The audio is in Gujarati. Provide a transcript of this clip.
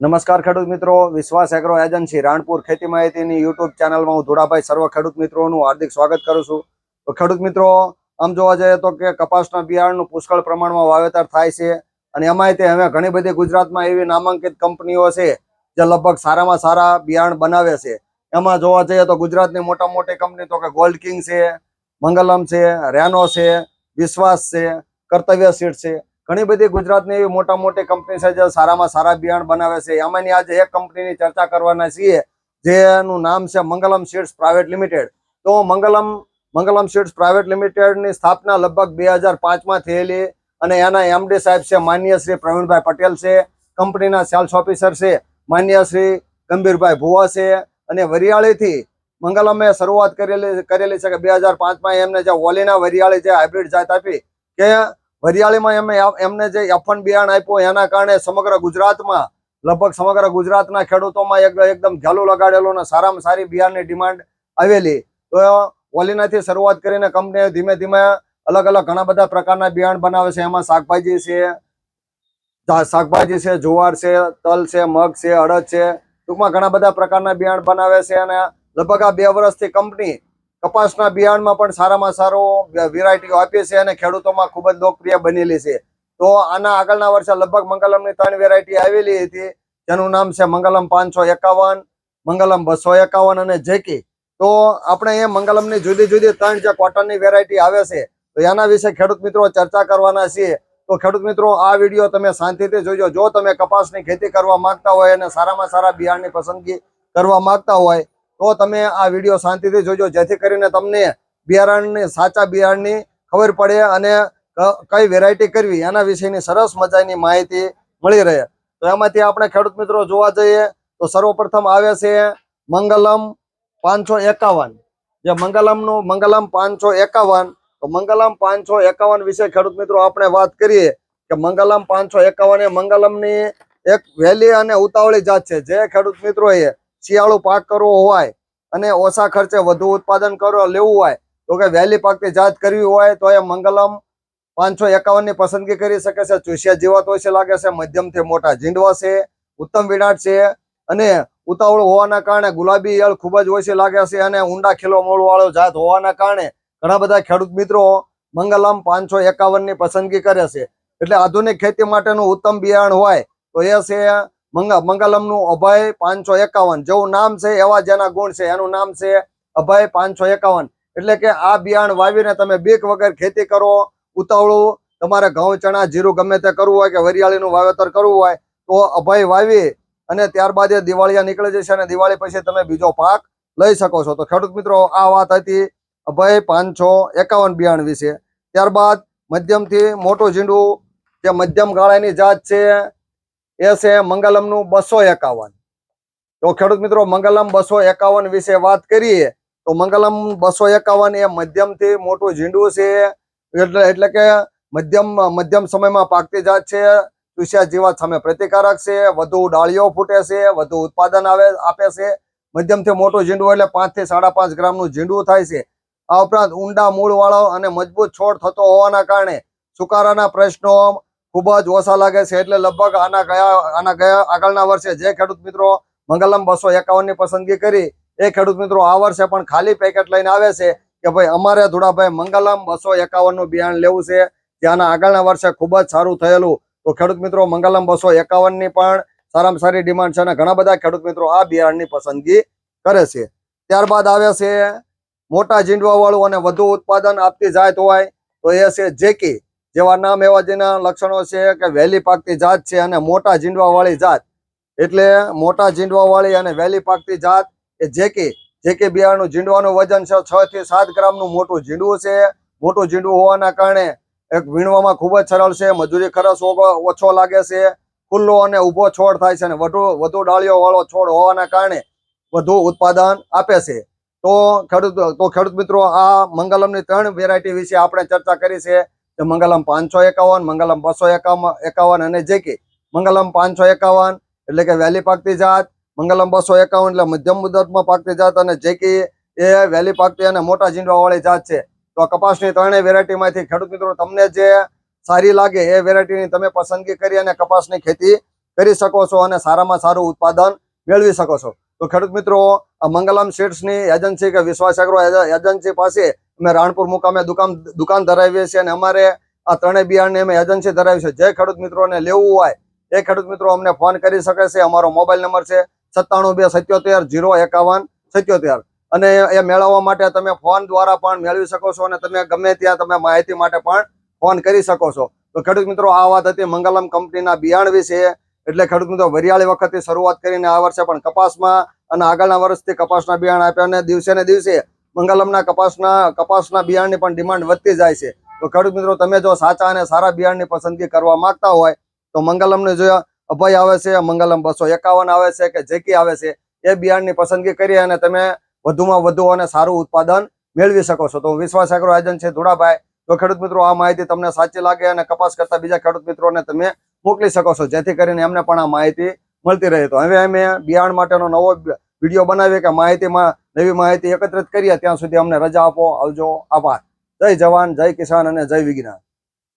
નમસ્કાર ખેડૂત મિત્રો, વિશ્વાસ એગ્રો એજન્સી રાણપુર ખેતી માહિતીની યુટ્યુબ ચેનલમાં હું ધોળાભાઈ સર્વ ખેડૂત મિત્રોનું હાર્દિક સ્વાગત કરું છું. તો ખેડૂત મિત્રો, આમ જોવા જઈએ તો કે કપાસના બિયારણનું પુષ્કળ પ્રમાણમાં વાવેતર થાય છે અને એમાંય તે હવે ઘણી બધી ગુજરાતમાં એવી નામાંકિત કંપનીઓ છે જે લગભગ સારામાં સારા બિયારણ બનાવે છે. એમાં જોવા જઈએ તો ગુજરાતની મોટા મોટી કંપની તો કે ગોલ્ડ કિંગ છે, મંગલમ છે, રેનો છે, વિશ્વાસ છે કર્તવ્ય સીડ છે. ઘણી બધી ગુજરાતની એવી મોટા મોટી કંપની છે જે સારામાં સારા બિયારણ બનાવે છે. એમાંની આજે એક કંપનીની ચર્ચા કરવાના છીએ, જેનું નામ છે મંગલમ સીડ્સ પ્રાઇવેટ લિમિટેડ. તો મંગલમ મંગલમ સીડ્સ પ્રાઇવેટ લિમિટેડની સ્થાપના લગભગ બે હજાર પાંચમાં થયેલી અને એના એમડી સાહેબ છે માન્ય શ્રી પ્રવીણભાઈ પટેલ છે, કંપનીના સેલ્સ ઓફિસર છે, માન્ય શ્રી ગંભીરભાઈ ભુવા છે અને વરિયાળીથી મંગલમે શરૂઆત કરેલી કરેલી છે કે બે હજાર પાંચમાં એમને જે ઓલીના વરિયાળી જે હાઇબ્રિડ જાત આપી, કે વરિયાળીમાં એમને એમને જે એફન બિયાણ આપ્યું એના કારણે સમગ્ર ગુજરાતમાં, લગભગ સમગ્ર ગુજરાતના ખેડૂતોમાં એક એકદમ ઝાલું લગાડેલું અને સારામાં સારી બિયારણની ડિમાન્ડ આવેલી. તો ઓલીનાથી શરૂઆત કરીને કંપનીએ ધીમે ધીમે અલગ અલગ ઘણા બધા પ્રકારના બિયારણ બનાવે છે. એમાં શાકભાજી છે શાકભાજી છે, જુવાર છે, તલ છે, મગ છે, અડદ છે. ટૂંકમાં ઘણા બધા પ્રકારના બિયારણ બનાવે છે અને લગભગ આ બે વર્ષથી કંપની કપાસના બિયારણમાં પણ સારામાં સારો વેરાયટીઓ આપીએ છીએ અને ખેડૂતોમાં ખૂબ જ લોકપ્રિય બનેલી છે. તો આના આગળના વર્ષે લગભગ મંગલમની ત્રણ વેરાયટી આવેલી હતી. જેનું નામ છે મંગલમ પાંચસો એકાવન, મંગલમ બસો એકાવન અને જેકી. તો આપણે એ મંગલમની જુદી જુદી ત્રણ જે કોટનની વેરાયટી આવે છે, તો એના વિશે ખેડૂત મિત્રો ચર્ચા કરવાના છીએ. તો ખેડૂત મિત્રો, આ વીડિયો તમે શાંતિથી જોજો. જો તમે કપાસની ખેતી કરવા માંગતા હોય અને સારામાં સારા બિયારણની પસંદગી કરવા માંગતા હોય તો તમે આ વીડિયો શાંતિથી જોજો, જેથી કરીને તમને બિયારણની, સાચા બિયારણની ખબર પડે અને કઈ વેરાયટી કરવી, એના વિશેની સરસ મજાની માહિતી મળી રહે. તો એમાંથી આપણે ખેડૂત મિત્રો જોવા જઈએ, તો સર્વપ્રથમ આવે છે મંગલમ પાંચસો એકાવન. જે મંગલમનું, મંગલમ પાંચસો એકાવન, તો મંગલમ પાંચસો એકાવન વિશે ખેડૂત મિત્રો આપણે વાત કરીએ કે મંગલમ પાંચસો એકાવન એ મંગલમની એક વહેલી અને ઉતાવળી જાત છે. જે ખેડૂત મિત્રોએ શિયાળુ પાક કરવો હોય અને ઓછા ખર્ચે વધુ ઉત્પાદન કરવા લેવું હોય, તો કે વહેલી પાકની જાત કરવી હોય, તો એ મંગલમ પાંચસો એકાવનની પસંદગી કરી શકે છે. ચૂસિયા જીવાત હોય છે લાગે છે, મધ્યમથી મોટા જીંડવા છે, ઉત્તમ વિનાટ છે અને ઉતાવળ હોવાના કારણે ગુલાબી ઈયળ ખૂબ જ ઓછી લાગે છે અને ઊંડા ખીલો વાળો જાત હોવાના કારણે ઘણા બધા ખેડૂત મિત્રો મંગલમ પાંચસો એકાવનની પસંદગી કરે છે. એટલે આધુનિક ખેતી માટેનું ઉત્તમ બિયારણ હોય, તો એ છે મંગ, મંગલમનું અભય પાંચસો એકાવન. જેવું નામ છે એવા જેના ગુણ છે. એનું નામ છે અભય પાંચસો એકાવન. એટલે કે આ બિયારણ વાવીને તમે બીક વગર ખેતી કરો, ઉતાવળું. તમારે ઘઉં, ચણા, જીરું ગમે તે કરવું હોય કે વરિયાળીનું વાવેતર કરવું હોય, તો અભય વાવી અને ત્યારબાદ એ દિવાળીયા નીકળી જશે અને દિવાળી પછી તમે બીજો પાક લઈ શકો છો. તો ખેડૂત મિત્રો, આ વાત હતી અભય પાંચસો એકાવન બિયારણ વિશે. ત્યારબાદ મધ્યમથી મોટું ઝીંડું, જે મધ્યમ ગાળાની જાત છે એ છે મંગલમનું બસો એકાવન. તો ખેડૂત મિત્રો, મંગલમ બસો એકાવન વિશે વાત કરીએ, તો મંગલમ બસો એકાવન એ મધ્યમથી મોટું ઝીંડું છે. એટલે એટલે કે મધ્યમ મધ્યમ સમયમાં પાકતી જાત છે. તુષિયા જીવાત સામે પ્રતિકારક છે. વધુ ડાળીઓ ફૂટે છે, વધુ ઉત્પાદન આવે, આપે છે. મધ્યમથી મોટું ઝીંડું એટલે પાંચથી સાડા પાંચ ગ્રામનું ઝીંડું થાય છે. આ ઉપરાંત ઊંડા મૂળ વાળો અને મજબૂત છોડ થતો હોવાના કારણે સુકારાના પ્રશ્નો ખૂબ જ ઓછા લાગે છે એટલે લગભગ આના ગયા આના ગયા આગળના વર્ષે જે ખેડૂત મિત્રો મંગલમ બસો એકાવનની પસંદગી કરી, એ ખેડૂત મિત્રો આ વર્ષે પણ ખાલી પેકેટ લઈને આવે છે કે ભાઈ અમારે ધુડાભાઈ મંગલમ બસો એકાવનનું બિયારણ લેવું છે ત્યાંના આગળના વર્ષે ખૂબ જ સારું થયેલું. તો ખેડૂત મિત્રો મંગલમ બસો એકાવનની પણ સારામાં સારી ડિમાન્ડ છે અને ઘણા બધા ખેડૂત મિત્રો આ બિયારણની પસંદગી કરે છે. ત્યારબાદ આવે છે મોટા ઝીંડવા વાળું અને વધુ ઉત્પાદન આપતી જાત હોય તો એ છે જેકી. જેવા નામ એવા જેના લક્ષણો છે કે વહેલી પાકતી જાત છે અને મોટા ઝીંડવા વાળી જાત. એટલે મોટા ઝીંડવા વાળી અને વહેલી પાકતી જાત એ જેકી જેકી બિયારણનું જીંડવાનું વજન છે છ થી સાત ગ્રામનું મોટું જીંડવું છે. મોટું જીંડવું હોવાના કારણે એક વીણવામાં ખૂબ જ સરળ છે, મજૂરી ખર્ચ ઓછો લાગે છે, ખુલ્લો અને ઊભો છોડ થાય છે અને વધુ વધુ ડાળીઓ વાળો છોડ હોવાના કારણે વધુ ઉત્પાદન આપે છે. તો ખેડૂત તો ખેડૂત મિત્રો, આ મંગલમની ત્રણ વેરાયટી વિશે આપણે ચર્ચા કરી છે. મંગલમ પાંચસો એકાવન, મંગલમ બસો એકાવન અને જેકી મંગલમ પાંચસો એકાવન એટલે કે વહેલી પાકતી જાત, મંગલમ બસો એકાવન એટલે મધ્યમ મુદતમાં પાકતી જાત અને જેકી એ વહેલી પાકતી અને મોટા જીંડવાવાળી જાત છે. તો કપાસની ત્રણેય વેરાયટીમાંથી ખેડૂત મિત્રો તમને જે સારી લાગે એ વેરાયટીની તમે પસંદગી કરી અને કપાસની ખેતી કરી શકો છો અને સારામાં સારું ઉત્પાદન મેળવી શકો છો. તો ખેડૂત મિત્રો, આ મંગલમ સીડ્સની એજન્સી કે વિશ્વાસ એગ્રો એજન્સી પાસે અમે રાણપુર મુકામે દુકાન દુકાન ધરાવીએ છીએ અને અમારે આ ત્રણેય બિયારણની અમે એજન્સી ધરાવી છે જે ખેડૂત મિત્રોને લેવું હોય, એ ખેડૂત મિત્રો અમને ફોન કરી શકે છે. અમારો મોબાઈલ નંબર છે સત્તાણું બે સત્યોતેર જીરો એકાવન સત્યોતેર. અને એ મેળવવા માટે તમે ફોન દ્વારા પણ મેળવી શકો છો અને તમે ગમે ત્યાં તમે માહિતી માટે પણ ફોન કરી શકો છો. તો ખેડૂત મિત્રો, આ વાત હતી મંગલમ કંપનીના બિયાણ વિશે. એટલે ખેડૂત મિત્રો, વરિયાળી વખતથી શરૂઆત કરીને આ વર્ષે પણ કપાસમાં અને આગળના વર્ષથી કપાસના બિયાણ આપ્યા અને દિવસે ને દિવસે મંગલમના કપાસના કપાસના બિયારણની પણ ડિમાન્ડ વધતી જાય છે. તો ખેડૂત મિત્રો, તમે જો સાચા અને સારા બિયારણની પસંદગી કરવા માંગતા હોય, તો મંગલમને જો અભય આવે છે, મંગલમ બસો એકાવન આવે છે કે જેકી આવે છે, એ બિયારણની પસંદગી કરી અને તમે વધુમાં વધુ અને સારું ઉત્પાદન મેળવી શકો છો. તો વિશ્વાસ એગ્રો છે ધોળાભાઈ. તો ખેડૂત મિત્રો, આ માહિતી તમને સાચી લાગે અને કપાસ કરતા બીજા ખેડૂત મિત્રોને તમે મોકલી શકો છો. જેથી કરીને એમને પણ આ માહિતી મળતી રહે. તો હવે અમે બિયારણ માટેનો નવો વીડિયો બનાવીએ કે માહિતીમાં નવી માહિતી એકત્રિત કરીએ, ત્યાં સુધી અમને રજા આપો, આવજો. આભાર. જય જવાન, જય કિસાન અને જય વિજ્ઞાન.